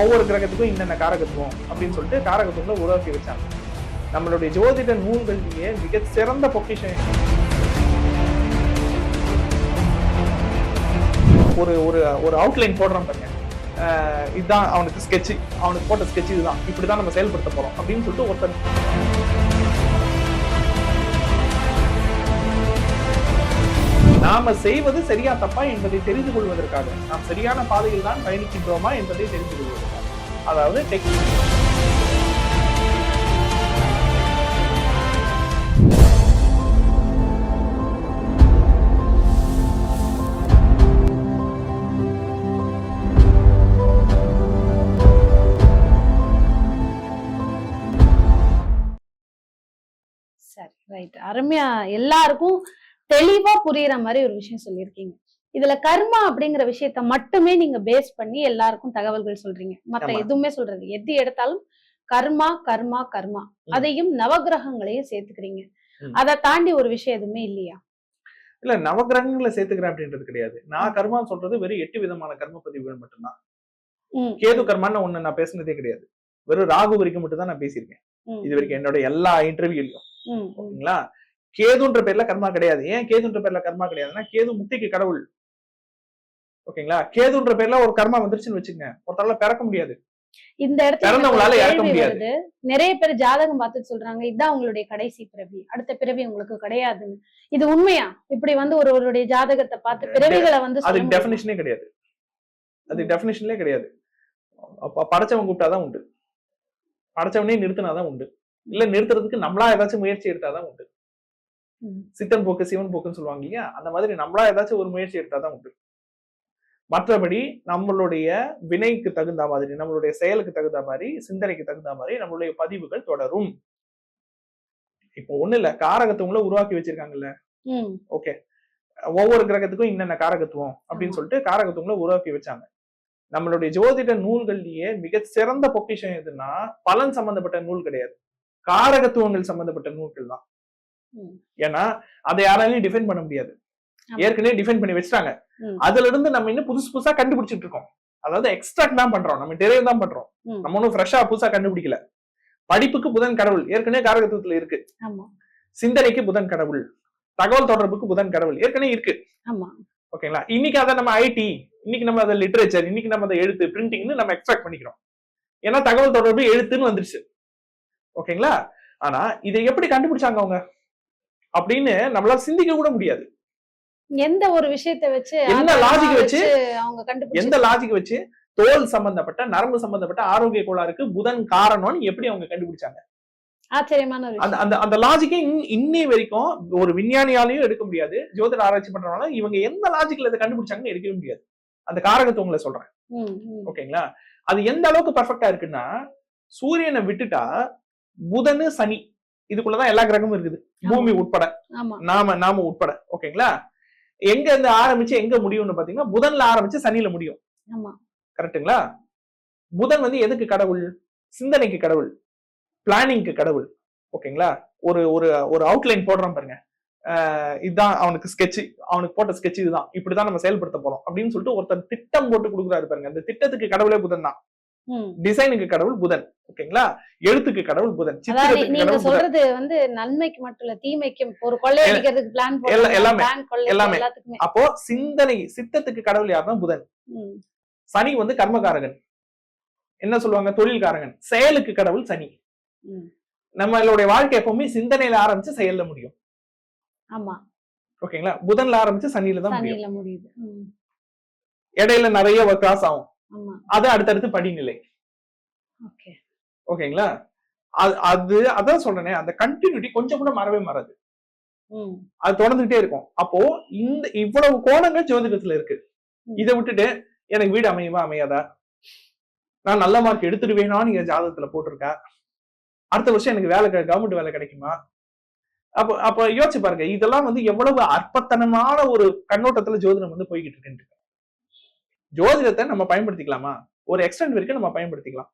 ஒவ்வொரு கிரகத்துக்கும் இன்னென்ன காரகத்துவம் அப்படின்னு சொல்லிட்டு காரகத்துவங்களை உருவாக்கி வச்சாங்க. நம்மளுடைய ஜோதிட நூல்களிலேயே மிக சிறந்த பொக்கிஷன் ஒரு ஒரு ஒரு அவுட்லைன் போடுறான் பாருங்க. இதுதான் அவனுக்கு ஸ்கெட்சு அவனுக்கு போட்ட ஸ்கெட்ச் இதுதான். இப்படிதான் நம்ம செயல்படுத்த போறோம் அப்படின்னு சொல்லிட்டு ஒருத்தர் நாம செய்வது சரியா தப்பா என்பதை தெரிந்து கொள்வதற்காக நாம் சரியான பாதையில் தான் பயணிக்கின்றோமா என்பதை தெரிந்து கொள்வதற்காக. அதாவது டெக் சரி ரைட் அருமையா எல்லாருக்கும் தெளிவா புரியுற மாதிரி ஒரு விஷயம் சொல்லியிருக்கீங்க. இதுல கர்மா அப்படிங்கிற விஷயத்த மட்டுமே நீங்க பேஸ் பண்ணி எல்லாருக்கும் தகவல்கள் சொல்றீங்க. மத்த. எதுவுமே சொல்றது எது எடுத்தாலும் கர்மா கர்மா கர்மா. அதையும் நவகிரகங்களையும் சேர்த்துக்கிறீங்க. அதை தாண்டி ஒரு விஷயம் எதுவுமே இல்லையா? இல்ல நவகிரகங்களை சேர்த்துக்கிறேன் அப்படின்றது கிடையாது. நான் கர்மா சொல்றது வெறும் எட்டு விதமான கர்ம பதிவுகள் மட்டும்தான். கேது கர்மான்னு ஒண்ணு நான் பேசுனதே கிடையாது. வெறும் ராகு வரைக்கும் மட்டும் தான் நான் பேசியிருக்கேன். இது வரைக்கும் என்னோட எல்லா இன்டர்வியூலையும். ஓகேங்களா? கேதுன்ற பேர்ல கர்மா கிடையாது. ஏன் கேதுன்ற பேர்ல கர்மா கிடையாதுன்னா கேது முக்திக்கு கடவுள். ஓகேங்களா? கேதுன்ற பேர்ல ஒரு கர்மா வந்துருச்சுன்னு வச்சுங்க ஒருத்தரால பிறக்க முடியாது. இந்த இடத்துல இறக்க முடியாது. வருது. நிறைய பேர் ஜாதகம் பார்த்துட்டு சொல்றாங்க இதுதான் உங்களுடைய கடைசி பிறவி. அடுத்த பிறவி உங்களுக்கு கிடையாதுன்னு. இது உண்மையா? இப்படி வந்து ஒருவருடைய ஜாதகத்தை பார்த்து பிறவிகளை வந்து முடியுமா? டெஃபினேஷனே கிடையாது. அது. டெஃபினேஷன்லே கிடையாது. படைச்சவன் கூப்பிட்டாதான் உண்டு. படைச்சவனே நிறுத்தினாதான் உண்டு. இல்ல நிறுத்துறதுக்கு நம்மளா ஏதாச்சும் முயற்சி எடுத்தாதான் உண்டு. சித்தன் போக்கு சிவன் போக்குன்னு சொல்லுவாங்க இல்லையா? அந்த மாதிரி நம்மளா ஏதாச்சும் ஒரு முயற்சி எடுத்தாதான் உண்டு. மற்றபடி நம்மளுடைய வினைக்கு தகுந்த மாதிரி நம்மளுடைய செயலுக்கு தகுந்த மாதிரி சிந்தனைக்கு தகுந்த மாதிரி நம்மளுடைய பதிவுகள் தொடரும். இப்போ ஒண்ணு இல்ல. காரகத்துவங்களை உருவாக்கி வச்சிருக்காங்கல்ல? ஓகே. ஒவ்வொரு கிரகத்துக்கும் இன்னென்ன காரகத்துவம்? அப்படின்னு. சொல்லிட்டு காரகத்துவங்களை உருவாக்கி வச்சாங்க. நம்மளுடைய ஜோதிட நூல்கள்லயே மிக சிறந்த பொக்கிஷம் எதுன்னா பலன் சம்பந்தப்பட்ட நூல் கிடையாது. காரகத்துவங்கள் சம்பந்தப்பட்ட நூல்கள் தான். ஏன்னா அதை யாராலையும் டிஃபைன் பண்ண முடியாது. ஏற்கனவே டிஃபைன் பண்ணி வச்சுட்டாங்க. அதுல இருந்து நம்ம இன்னும் புதுசு புதுசா கண்டுபிடிச்சிட்டு இருக்கோம். அதாவது எக்ஸ்ட்ராக்ட் தான் பண்றோம். நம்ம டெரைவ் தான் பண்றோம். நம்ம ஒன்றும் ஃப்ரெஷ்ஷா புதுசா கண்டுபிடிக்கல. படிப்புக்கு புதன் கடவுள். ஏற்கனவே காரகத்துவத்துல இருக்கு. சிந்தனைக்கு புதன் கடவுள். தகவல் தொடர்புக்கு புதன் கடவுள். ஏற்கனவே இருக்கு. ஓகேங்களா இன்னைக்கு அதை நம்ம ஐடி இன்னைக்கு நம்ம அதை லிட்ரேச்சர் இன்னைக்கு நம்ம அதை எழுத்து பிரிண்டிங்னு நம்ம எக்ஸ்ட்ராக்ட் பண்ணிக்கிறோம். ஏன்னா தகவல் தொடர்பு எழுத்துன்னு வந்துருச்சு. ஓகேங்களா ஆனா இதை எப்படி கண்டுபிடிச்சாங்க அவங்க? அப்படின்னு நம்மளால சிந்திக்க கூட முடியாது. எந்த ஒரு விஷயத்தை வச்சு என்ன logic வச்சு, அவங்க எந்த லாஜிக் வச்சு? தோல் சம்பந்தப்பட்ட நரம்பு சம்பந்தப்பட்ட ஆரோக்கிய கோளாறுக்கு புதன் காரணம்னு எப்படி அவங்க கண்டுபிடிச்சாங்க? ஆச்சரியமான அந்த அந்த அந்த லாஜிக்கே இன்னி வரைக்கும் ஒரு விஞ்ஞானியாலையும் எடுக்க முடியாது. ஜோதிட ஆராய்ச்சி பண்றவங்க இவங்க எந்த லாஜிக்ல இதை கண்டுபிடிச்சாங்கன்னு எடுக்கவே முடியாது. அந்த காரகத்துவங்களை சொல்றேன். ஓகேங்களா? அது எந்த அளவுக்கு பர்ஃபெக்டா இருக்குன்னா சூரியனை விட்டுட்டா புதனு சனி. இதுக்குள்ளதான் எல்லா கிரகமும் இருக்குது. பூமி உட்பட. நாம நாம உட்பட. ஓகேங்களா? எங்க இருந்து ஆரம்பிச்சு எங்க முடியும்னு பாத்தீங்கன்னா புதன்ல ஆரம்பிச்சு சனியில முடியும். ஆமா. கரெக்ட்டுங்களா? புதன் வந்து எதுக்கு கடவுள்? சிந்தனைக்கு கடவுள். பிளானிங்க்கு கடவுள். ஓகேங்களா? ஒரு ஒரு ஒரு அவுட்லைன் போடுறான் பாருங்க. இதுதான் அவனுக்கு ஸ்கெட்ச் அவனுக்கு போட்ட ஸ்கெட்ச் இதுதான். இப்படிதான் நம்ம செயல்படுத்த போறோம். அப்படின்னு சொல்லிட்டு ஒருத்தர் திட்டம் போட்டு கொடுக்குறாரு பாருங்க. அந்த திட்டத்துக்கு கடவுளே புதன் தான். டிசைனுக்கு கடவுள் புதன் ஓகேங்களா? எழுத்துக்கு கடவுள் புதன் நீங்க சொல்றது வந்து நன்மைக்கு மட்டும் இல்ல தீமைக்கும் ஒரு கொள்ளை அடிக்கிறதுக்கு பிளான் எல்லா- எல்லாமே, எல்லாமே. அப்போ சிந்தனை சித்தத்துக்கு கடவுள் யாருன்னா புதன். சனி வந்து கர்மகாரகன் என்ன சொல்லுவாங்க? தொழில்காரகன். செயலுக்கு கடவுள் சனி. நம்மளுடைய வாழ்க்கை எப்பவுமே சிந்தனையில ஆரம்பிச்சு செயல்ல முடியும். ஆமா. ஓகேங்களா? புதன்ல ஆரம்பிச்சு சனியில தான் முடியும். முடியுது. இடையில நிறைய கிராஸ் ஆகும். அது அடுத்தடுத்து படிநிலை. ஓகே. ஓகேங்களா? அது அது அதான் சொல்றேனே அந்த கண்டினியூட்டி கொஞ்சம் கூட மறவே மறாது. அது தொடர்ந்துகிட்டே இருக்கும். அப்போ இந்த இவ்வளவு கோணங்கள் ஜோதிடத்துல இருக்கு. இதை விட்டுட்டு எனக்கு வீடு அமையுமா அமையாதா? நான் நல்ல மார்க் எடுத்துடுவேனான்னு நீங்க ஜாதகத்துல போட்டிருக்கா? அடுத்த வருஷம் எனக்கு வேலை கவர்மெண்ட் வேலை கிடைக்குமா? அப்போ அப்ப யோசிச்சு பாருங்க இதெல்லாம் வந்து எவ்வளவு அற்பத்தனமான ஒரு கண்ணோட்டத்துல ஜோதிடம் வந்து போய்கிட்டு இருக்கு ஜோதிடத்தை நம்ம பயன்படுத்திக்கலாமா? ஒரு எக்ஸ்டென்ட் வரைக்கும் நம்ம பயன்படுத்திக்கலாம்.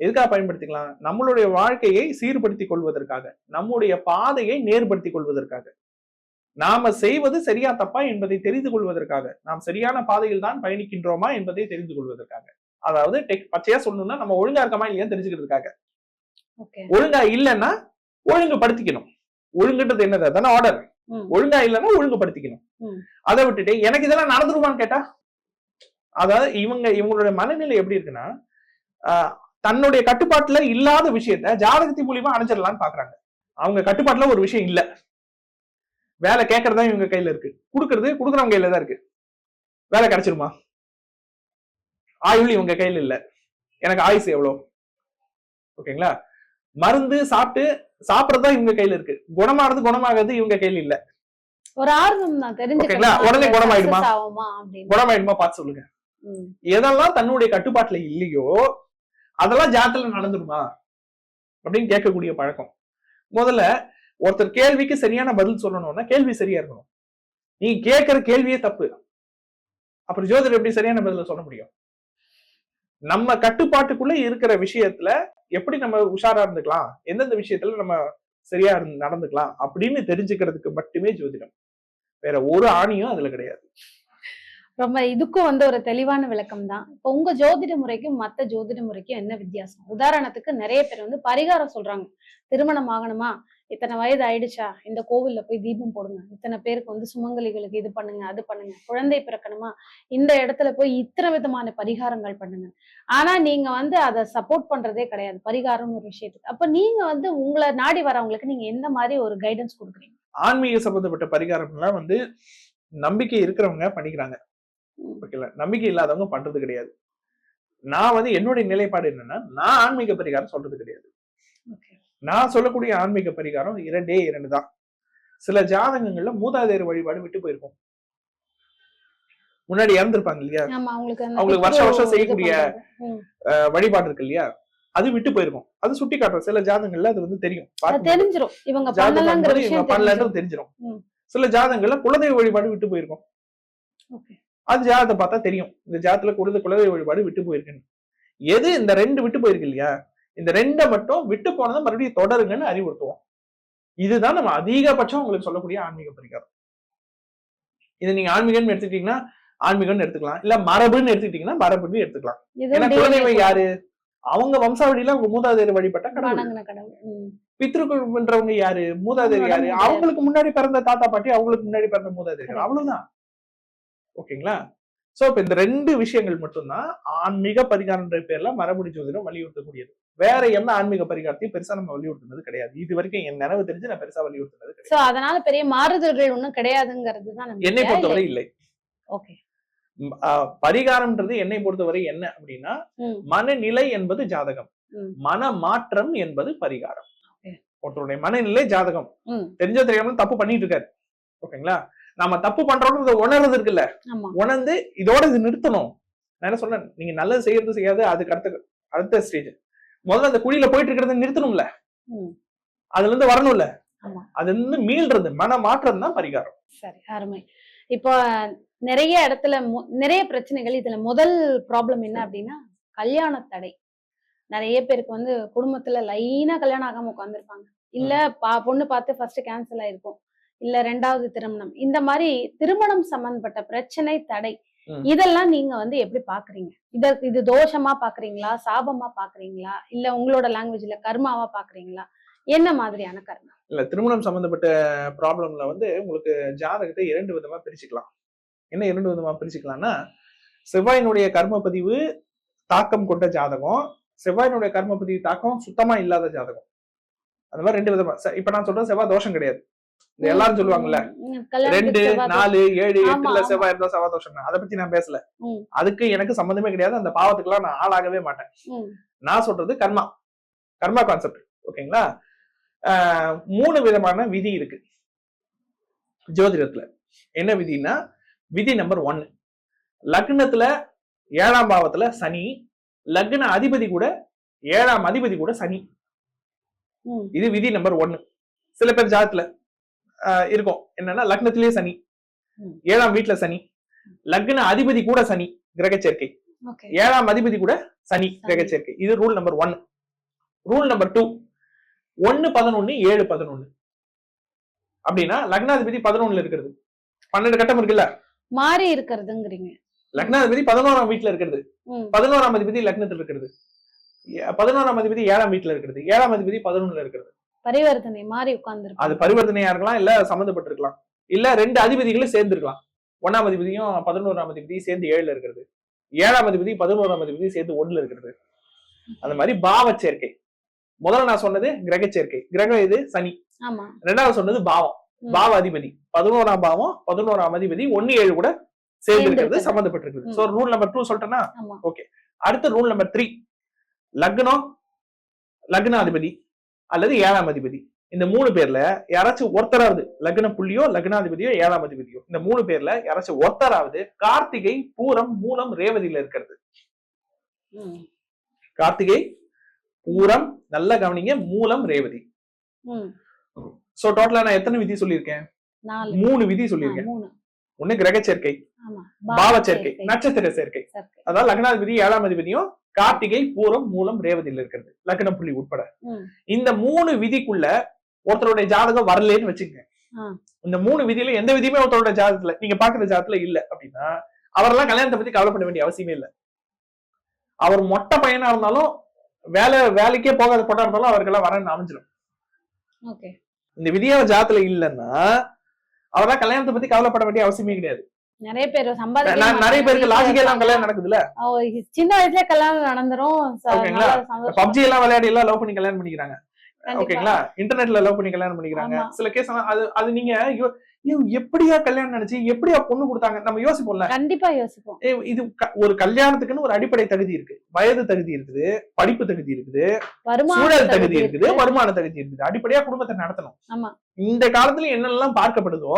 எதுக்காக பயன்படுத்திக்கலாம்? நம்மளுடைய வாழ்க்கையை சீர்படுத்திக் கொள்வதற்காக நம்முடைய பாதையை நேர்படுத்திக் கொள்வதற்காக. நாம செய்வது சரியா தப்பா என்பதை தெரிந்து கொள்வதற்காக. நாம் சரியான பாதையில் தான் பயணிக்கின்றோமா என்பதை தெரிந்து கொள்வதற்காக. அதாவது டெக் பச்சையா சொல்லணும்னா நம்ம ஒழுங்கா இருக்கமா இல்லையான்னு தெரிஞ்சுக்கிறதுக்காக ஒழுங்கா இல்லைன்னா ஒழுங்குபடுத்திக்கணும். ஒழுங்குன்றது என்னது? அதான ஆர்டர். ஒழுங்கா இல்லைன்னா ஒழுங்குபடுத்திக்கணும். அதை விட்டுட்டு எனக்கு இதெல்லாம் நடந்துருமான்னு கேட்டா அதாவது இவங்க இவங்களுடைய மனநிலை எப்படி இருக்குன்னா தன்னுடைய கட்டுப்பாட்டுல இல்லாத விஷயத்த ஜாதகத்தின் மூலியமா அடைஞ்சிடலாம்னு பாக்குறாங்க. அவங்க கட்டுப்பாட்டுல ஒரு விஷயம் இல்ல. வேலை கேட்கறதா இவங்க கையில இருக்கு. கொடுக்கறது கொடுக்குறவங்க கையில தான் இருக்கு. வேலை கிடைச்சிருமா? ஆயுள் இவங்க கையில இல்ல. எனக்கு ஆயுசு எவ்வளவு ஓகேங்களா? மருந்து சாப்பிட்டு சாப்பிடறதா இவங்க கையில இருக்கு. குணமாறது குணமாகிறது இவங்க கையில இல்ல. ஒரு ஆர்வம் தான் ஓகேங்களா? உடனே குணமாயிடுமா? குணமாயிடுமா? பார்த்து சொல்லுங்க. எதெல்லாம் தன்னுடைய கட்டுப்பாட்டுல இல்லையோ அதெல்லாம் ஜாத்துல நடந்துடுமா அப்படின்னு கேட்கக்கூடிய பழக்கம். முதல்ல ஒருத்தர் கேள்விக்கு சரியான பதில் சொல்லணும்னா கேள்வி சரியா இருக்கணும். நீ கேட்கிற கேள்வியே தப்பு. அப்புறம் ஜோதிடர் எப்படி சரியான பதில சொல்ல முடியும்? நம்ம கட்டுப்பாட்டுக்குள்ள இருக்கிற விஷயத்துல எப்படி நம்ம உஷாரா இருந்துக்கலாம்? எந்தெந்த விஷயத்துல நம்ம சரியா இருந்து- நடந்துக்கலாம்? அப்படின்னு தெரிஞ்சுக்கிறதுக்கு மட்டுமே ஜோதிடம். வேற ஒரு ஆணியும் அதுல கிடையாது. ரொம்ப இதுக்கும் வந்து ஒரு தெளிவான விளக்கம் தான் இப்போ உங்க ஜோதிட முறைக்கும் மற்ற ஜோதிட முறைக்கும் என்ன வித்தியாசம்? உதாரணத்துக்கு நிறைய பேர் வந்து பரிகாரம் சொல்றாங்க. திருமணம் ஆகணுமா? இத்தனை வயது ஆயிடுச்சா? இந்த கோவில்ல போய் தீபம் போடுங்க. இத்தனை பேருக்கு வந்து சுமங்கலிகளுக்கு இது பண்ணுங்க அது பண்ணுங்க. குழந்தை பிறக்கணுமா? இந்த இடத்துல போய் இத்தனை விதமான பரிகாரங்கள் பண்ணுங்க. ஆனா நீங்க வந்து அதை சப்போர்ட் பண்றதே கிடையாது. பரிகாரம்னு ஒரு விஷயத்துக்கு. அப்ப நீங்க வந்து உங்களை நாடி வரவங்களுக்கு நீங்க எந்த மாதிரி ஒரு கைடன்ஸ் கொடுக்குறீங்க? ஆன்மீக சம்பந்தப்பட்ட பரிகாரம்லாம் வந்து நம்பிக்கை இருக்கிறவங்க பண்ணிக்கிறாங்க. ஓகேங்களா நம்பிக்கை இல்லாதவங்க பண்றது கிடையாது. நான் வந்து என்னுடைய நிலைப்பாடு என்னன்னா நான் ஆன்மீக பரிகாரம் சொல்றது கிடையாது. நான் சொல்லக்கூடிய ஆன்மீக பரிகாரம் இரண்டே இரண்டு தான். சில ஜாதகங்கள்ல மூதாதையர் வழிபாடு விட்டு போயிருக்கும். முன்னாடி இறந்துருப்பாங்க இல்லையா? அவங்களுக்கு வருஷம் வருஷம் செய்யக்கூடிய வழிபாடு இருக்கு இல்லையா? அது விட்டு போயிருக்கும். அது சுட்டி காட்டுறோம் சில ஜாதகங்கள்ல அது வந்து தெரியும். தெரிஞ்சிரும். இவங்க. பண்ணலன்றது தெரிஞ்சிடும். சில ஜாதகங்கள்ல குலதெய்வ வழிபாடு விட்டு போயிருக்கும். அது ஜாதகத்தை பார்த்தா தெரியும். இந்த ஜாதத்துல குலத குலதெய்வ வழிபாடு விட்டு போயிருக்குன்னு. எது இந்த ரெண்டு விட்டு போயிருக்கு இல்லையா? இந்த ரெண்டை மட்டும் விட்டு போனதை மறுபடியும் தொடருங்கன்னு அறிவுறுத்துவோம். இதுதான் நம்ம அதிகபட்சம் உங்களுக்கு சொல்லக்கூடிய ஆன்மீக பரிகாரம். இது நீங்க ஆன்மீகம்னு எடுத்துக்கிட்டீங்கன்னா ஆன்மீகம்னு எடுத்துக்கலாம். இல்ல மரபுன்னு எடுத்துக்கிட்டீங்கன்னா மரபுன்னு எடுத்துக்கலாம். ஏன்னா குலதெய்வம் யாரு? அவங்க வம்சாவளியில அவங்க மூதாதையர் வழிபட்ட கடவுள். பித்ருக்கள் பண்றவங்க யாரு? மூதாதையர் யாரு. அவங்களுக்கு முன்னாடி பிறந்த தாத்தா பாட்டி அவங்களுக்கு முன்னாடி பிறந்த மூதாதையர். அவ்வளவுதான். ஓகேங்களா? சோ இப்ப இந்த ரெண்டு விஷயங்கள் மட்டும்தான் ஆன்மீக பரிகாரம்ன்ற பேர்ல மரபுடி ஜோதிடம் வலியுறுத்தக்கூடியது. வேற எந்த ஆன்மீக பரிகாரத்தையும் பெருசா நம்ம வலியுறுத்துனது கிடையாது. இது வரைக்கும் என் நினைவு தெரிஞ்சு நான் பெருசா வலியுறுத்துனது சோ அதனால பெரிய மாறுதல்கள் ஒண்ணும் கிடையாதுங்கிறது தான் என்னை பொறுத்தவரை இல்லை. ஓகே. பரிகாரம்ன்றது என்னை பொறுத்தவரை என்ன அப்படின்னா. மனநிலை என்பது ஜாதகம். ம். மன மாற்றம் என்பது பரிகாரம். ஒருத்தருடைய மனநிலை ஜாதகம். தெரிஞ்சோ தெரியாம தப்பு பண்ணிட்டு இருக்காரு. ஓகேங்களா? நாம தப்பு பண்றோம்னு இதை உணர்றது இருக்குல்ல உணர்ந்து இதோட இது நிறுத்தணும். நான் என்ன சொன்னேன்? நீங்க நல்லது செய்யறது செய்யாது அதுக்கு அடுத்த அடுத்த ஸ்டேஜ் முதல்ல அந்த குழியில போயிட்டு இருக்கிறத நிறுத்தணும்ல. அதுல இருந்து வரணும்ல. அதுல இருந்து மீள்றது மன மாற்றம் தான் பரிகாரம். சரி அருமை. இப்போ நிறைய இடத்துல நிறைய பிரச்சனைகள். இதுல முதல் ப்ராப்ளம் என்ன அப்படின்னா கல்யாண தடை நிறைய பேருக்கு வந்து குடும்பத்துல லைனா கல்யாணம் ஆகாம உட்காந்துருப்பாங்க இல்ல பா பொண்ணு பார்த்து ஃபர்ஸ்ட் கேன்சல் ஆயிருக்கும். இல்ல ரெண்டாவது திருமணம். இந்த மாதிரி திருமணம் சம்பந்தப்பட்ட பிரச்சனை தடை. இதெல்லாம் நீங்க வந்து எப்படி பாக்குறீங்க? இத இது தோஷமா பாக்குறீங்களா? சாபமா பாக்குறீங்களா? இல்ல உங்களோட லாங்குவேஜ்ல கர்மாவா பாக்குறீங்களா? என்ன மாதிரியான கர்மா? இல்ல திருமணம் சம்பந்தப்பட்ட ப்ராப்ளம்ல வந்து உங்களுக்கு ஜாதகத்தை இரண்டு விதமா பிரிச்சுக்கலாம். என்ன இரண்டு விதமா பிரிச்சுக்கலாம்னா செவ்வாயினுடைய கர்ம பதிவு தாக்கம் கொண்ட ஜாதகம் செவ்வாயினுடைய கர்ம பதிவு தாக்கம் சுத்தமா இல்லாத ஜாதகம். அந்த மாதிரி ரெண்டு விதமா. இப்ப நான் சொல்றது செவ்வாய் தோஷம் கிடையாது. எல்லாரும் சொல்லுவாங்கல்ல ரெண்டு நாலு ஏழு எட்டுல. செவ்வாய் இருந்தா செவ்வாய் தோஷம் அதை பத்தி நான் பேசல. அதுக்கு எனக்கு சம்மந்தமே கிடையாது. அந்த பாவத்துக்குலாம் நான் ஆளாகவே மாட்டேன். நான் சொல்றது கர்மா. கர்மா கான்செப்ட் ஓகேங்களா? மூணு விதமான விதி இருக்கு. ஜோதிடத்துல. என்ன விதின்னா விதி நம்பர் ஒன்னு லக்னத்துல ஏழாம் பாவத்துல சனி லக்ன அதிபதி கூட ஏழாம் அதிபதி கூட சனி. இது விதி நம்பர் ஒன்னு சில பேர் ஜாதத்துல இருக்கும். என்னன்னா லக்னத்திலேயே சனி. ஏழாம் வீட்டுல சனி. லக்ன அதிபதி கூட சனி கிரக சேர்க்கை. ஏழாம் அதிபதி கூட சனி கிரக சேர்க்கை. இது rule number one rule number two ஒன்னு பதினொன்னு ஏழு பதினொன்னு. அப்படின்னா லக்னாதிபதி பதினொன்னுல இருக்கிறது. பன்னெண்டு கட்டம் இருக்குல்ல? மாறி இருக்கிறதுங்கிறீங்க. லக்னாதிபதி பதினோராம் வீட்டுல இருக்கிறது. பதினோராம் அதிபதி லக்னத்தில் இருக்கிறது. பதினோராம் அதிபதி ஏழாம் வீட்டுல இருக்கிறது. ஏழாம் அதிபதி பதினொன்னுல இருக்கிறது. பரிவர்த்தனை மாறி அது உட்கார்ந்து பரிவர்த்தனையா இருக்கலாம் இல்ல சம்மந்தப்பட்டிருக்கலாம். இல்ல ரெண்டு அதிபதிகளும் சேர்ந்திருக்கலாம். ஒன்னாம் அதிபதியும் பதினோராம் அதிபதியும் சேர்ந்து ஏழுல இருக்கிறது. ஏழாம் அதிபதி பதினோராம் அதிபதி சேர்ந்து ஒண்ணுல இருக்கிறது. அந்த மாதிரி பாவ சேர்க்கை. முதல்ல நான் சொன்னது கிரக சேர்க்கை. கிரகம் இது சனி. ஆமா. ரெண்டாவது சொன்னது பாவம். பாவ அதிபதி. பதினோராம் பாவம் பதினோராம் அதிபதி ஒன்னு ஏழு கூட சேர்ந்து இருக்கிறது. சம்பந்தப்பட்டிருக்குது ம். சோ ரூல் நம்பர் டூ சொல்லிட்டேன்னா ஆமா. அடுத்த ரூல் நம்பர் த்ரீ லக்னம் லக்னாதிபதி. அல்லது ஏழாம் அதிபதி. இந்த மூணு பேர்ல யாராச்சும் ஒருத்தராவது லக்ன புள்ளியோ லக்னாதிபதியோ ஏழாம் அதிபதியோ இந்த மூணு பேர்ல யாராச்சும் ஒருத்தராவது கார்த்திகை பூரம் மூலம் ரேவதியில இருக்கிறது. கார்த்திகை பூரம் நல்ல கவனிங்க மூலம் ரேவதி. சோ டோட்டலா நான் எத்தனை விதி சொல்லியிருக்கேன்? மூணு விதி சொல்லியிருக்கேன். ஒண்ணு கிரக சேர்க்கை பாவ சேர்க்கை நட்சத்திர சேர்க்கை. சேர்க்கை. அதாவது லக்னாதிபதி ஏழாம் அதிபதியும் கார்த்திகை பூரம் மூலம் ரேவதியில் இருக்கிறது. லக்ன புள்ளி உட்பட. இந்த மூணு விதிக்குள்ள ஒருத்தருடைய ஜாதகம் வரலன்னு வச்சுக்கங்க. இந்த மூணு விதியில எந்த விதியுமே ஒருத்தரோட ஜாதகத்துல நீங்க பாக்குற ஜாதகத்துல இல்ல அப்படின்னா அவரெல்லாம் கல்யாணத்தை பத்தி கவலைப்பட வேண்டிய அவசியமே இல்ல. அவர் மொட்டை பையனா இருந்தாலும் வேலை வேலைக்கே போகாத பொட்டா இருந்தாலும் அவருக்கெல்லாம் வரன்னு அமைஞ்சிடும் இந்த விதியா ஜாதத்துல இல்லைன்னா அவரெல்லாம் கல்யாணத்தை பத்தி கவலைப்பட வேண்டிய அவசியமே கிடையாது. நிறைய பேர் சம்பாதிக்க நிறைய பேருக்கு மாட்டாங்க. லாஜிக்கே எல்லாம் கல்யாணம் நடக்குதுல்ல? சின்ன வயசுல கல்யாணம் நடந்துரும். பப்ஜி எல்லாம் விளையாடி எல்லாம் லவ் பண்ணி கல்யாணம் பண்ணிக்கிறாங்க. ஓகேங்களா? இன்டர்நெட்ல லவ் பண்ணி கல்யாணம் பண்ணிக்கிறாங்க. சில கேஸ் அது அது நீங்க எப்படியா கல்யாணம் நினைச்சு எப்படியா பொண்ணு கொடுத்தாங்க? நம்ம யோசிப்போம்ல. கண்டிப்பா யோசிப்போம். இது ஒரு கல்யாணத்துக்குன்னு ஒரு அடிப்படை தகுதி இருக்கு. வயது தகுதி இருக்குது. படிப்பு தகுதி இருக்குது. சூழல் தகுதி இருக்குது. வருமான தகுதி இருக்குது. அடிப்படையா குடும்பத்தை நடத்தணும். இந்த காலத்துல என்னெல்லாம் பார்க்கப்படுதோ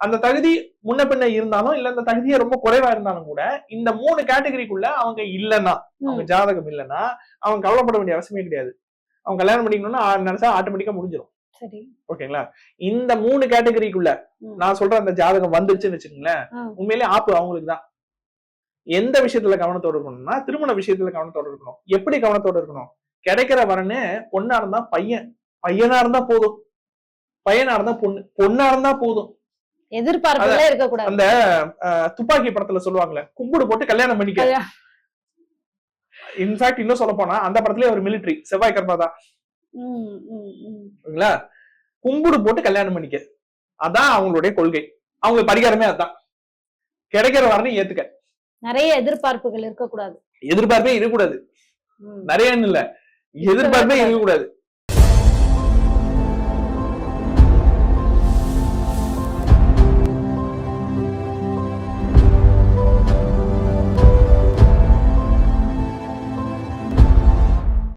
அந்த தகுதி முன்ன பின்ன இருந்தாலும் இல்ல அந்த தகுதியே ரொம்ப குறைவா இருந்தாலும் கூட இந்த மூணு கேட்டகரிக்குள்ள அவங்க இல்லைன்னா அவங்க. ஜாதகம் இல்லைன்னா அவங்க கவலைப்பட வேண்டிய அவசியமே கிடையாது. அவங்க கல்யாணம் பண்ணிக்கணும்னா நினைச்சா ஆட்டோமேட்டிக்கா முடிஞ்சிடும் சரி. ஓகேங்களா? இந்த மூணு கேட்டகரிக்குள்ள. நான் சொல்ற அந்த ஜாதகம் வந்துருச்சுன்னு வச்சுக்கோங்களேன். உண்மையிலே ஆப்பு அவங்களுக்கு தான். எந்த விஷயத்துல கவனத்தோட இருக்கணும்னா திருமண விஷயத்துல கவனத்தோட இருக்கணும். எப்படி கவனத்தோட இருக்கணும்? கிடைக்கிற வரன்னு பொண்ணா இருந்தா பையன். பையனா இருந்தா போதும். பையனா இருந்தா பொண்ணு. பொண்ணா இருந்தா போதும். எதிர்பார்ப்புகளே இருக்க கூடாது அந்த துப்பாக்கி படத்துல சொல்லுவாங்கல்ல கும்பிடு போட்டு கல்யாணம் பண்ணிக்க. இன்ஃபேக்ட் இன்னும் சொல்ல போனா அந்த படத்துலயே ஒரு மிலிட்டரி செவ்வாய் கர்மா தான். கும்பிடு போட்டு கல்யாணம் பண்ணிக்க. அதான் அவங்களுடைய கொள்கை. அவங்களுக்கு பரிகாரமே அதான். கிடைக்கிற வரணும் ஏத்துக்க. நிறைய எதிர்பார்ப்புகள் இருக்க கூடாது எதிர்பார்ப்பே இருக்கக்கூடாது. நிறைய இல்ல. எதிர்பார்ப்பே இருக்கக்கூடாது.